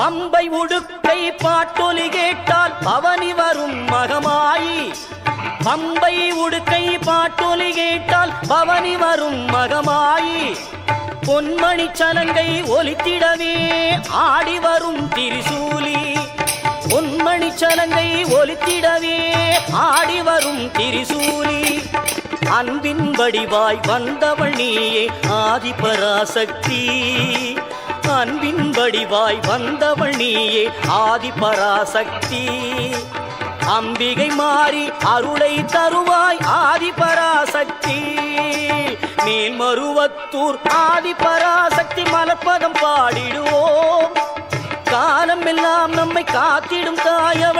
பம்பை உடுக்கை பாட்டொலி கேட்டால் பவனி வரும் மகமாயி. பம்பை உடுக்கை பாட்டொலி கேட்டால் பவனி வரும் மகமாயி. பொன்மணி சலங்கை ஒலித்திடவே ஆடி வரும் திரிசூலி. பொன்மணி சலங்கை ஒலித்திடவே ஆடி வரும் திரிசூலி. அன்பின் வடிவாய் வந்தவள் நீயே ஆதிபராசக்தி. அன்பின் வடிவாய் வந்தவள் நீயே ஆதி பராசக்தி அம்பிகை மாறி அருளை தருவாய் ஆதி பராசக்தி நீல் மருவத்தூர் ஆதி பராசக்தி மலப்பதம் பாடிடுவோம். காலம் எல்லாம் நம்மை காத்திடும் தாயவள்